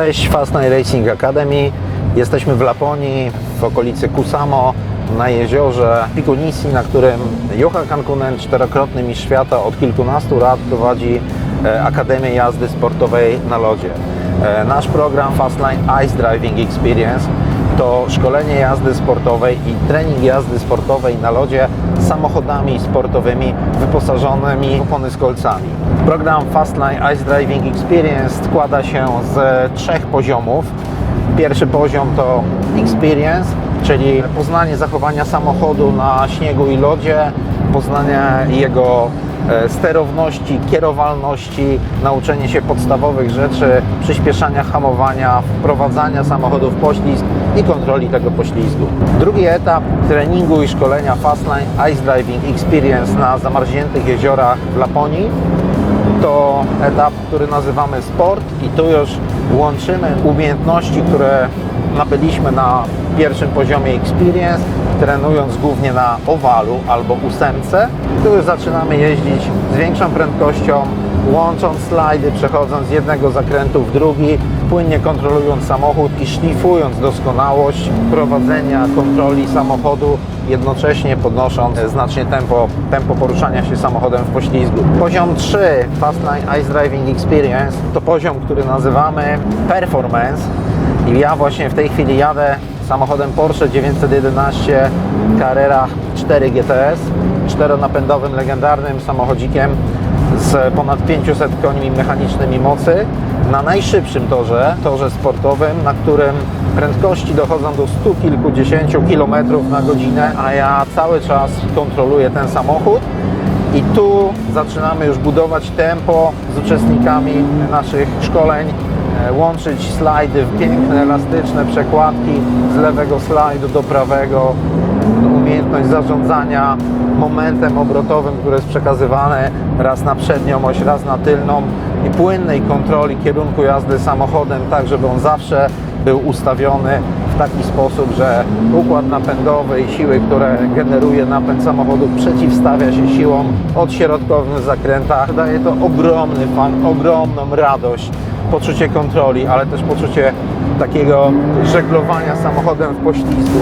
Cześć, Fast Night Racing Academy. Jesteśmy w Laponii, w okolicy Kusamo, na jeziorze Pikunisi, na którym Juha Kankunen, czterokrotny mistrz świata, od kilkunastu lat prowadzi e, Akademię Jazdy Sportowej na lodzie. E, Nasz program Fastline Ice Driving Experience to szkolenie jazdy sportowej i trening jazdy sportowej na lodzie samochodami sportowymi wyposażonymi w opony z kolcami. Program Fastline Ice Driving Experience składa się z trzech poziomów. Pierwszy poziom to Experience, czyli poznanie zachowania samochodu na śniegu i lodzie, poznanie jego sterowności, kierowalności, nauczenie się podstawowych rzeczy, przyspieszania, hamowania, wprowadzania samochodu w poślizg i kontroli tego poślizgu. Drugi etap treningu i szkolenia Fastline Ice Driving Experience na zamarzniętych jeziorach w Laponii to etap, który nazywamy sport i tu już łączymy umiejętności, które nabyliśmy na pierwszym poziomie experience, trenując głównie na owalu albo ósemce. Tu już zaczynamy jeździć z większą prędkością, łącząc slajdy, przechodząc z jednego zakrętu w drugi, płynnie kontrolując samochód i szlifując doskonałość prowadzenia kontroli samochodu jednocześnie podnosząc znacznie tempo, tempo poruszania się samochodem w poślizgu. Poziom 3 Fastline Ice Driving Experience to poziom, który nazywamy Performance i ja właśnie w tej chwili jadę samochodem Porsche 911 Carrera 4 GTS, czteronapędowym legendarnym samochodzikiem z ponad 500 koni mechanicznymi mocy. Na najszybszym torze, torze sportowym, na którym prędkości dochodzą do 100 kilkudziesięciu kilometrów na godzinę, a ja cały czas kontroluję ten samochód. I tu zaczynamy już budować tempo z uczestnikami naszych szkoleń, łączyć slajdy w piękne, elastyczne przekładki z lewego slajdu do prawego, umiejętność zarządzania momentem obrotowym, które jest przekazywane raz na przednią oś, raz na tylną i płynnej kontroli kierunku jazdy samochodem, tak żeby on zawsze był ustawiony w taki sposób, że układ napędowy i siły, które generuje napęd samochodu przeciwstawia się siłom odśrodkowym w zakrętach. Daje to ogromny fan, ogromną radość, poczucie kontroli, ale też poczucie takiego żeglowania samochodem w poślizgu.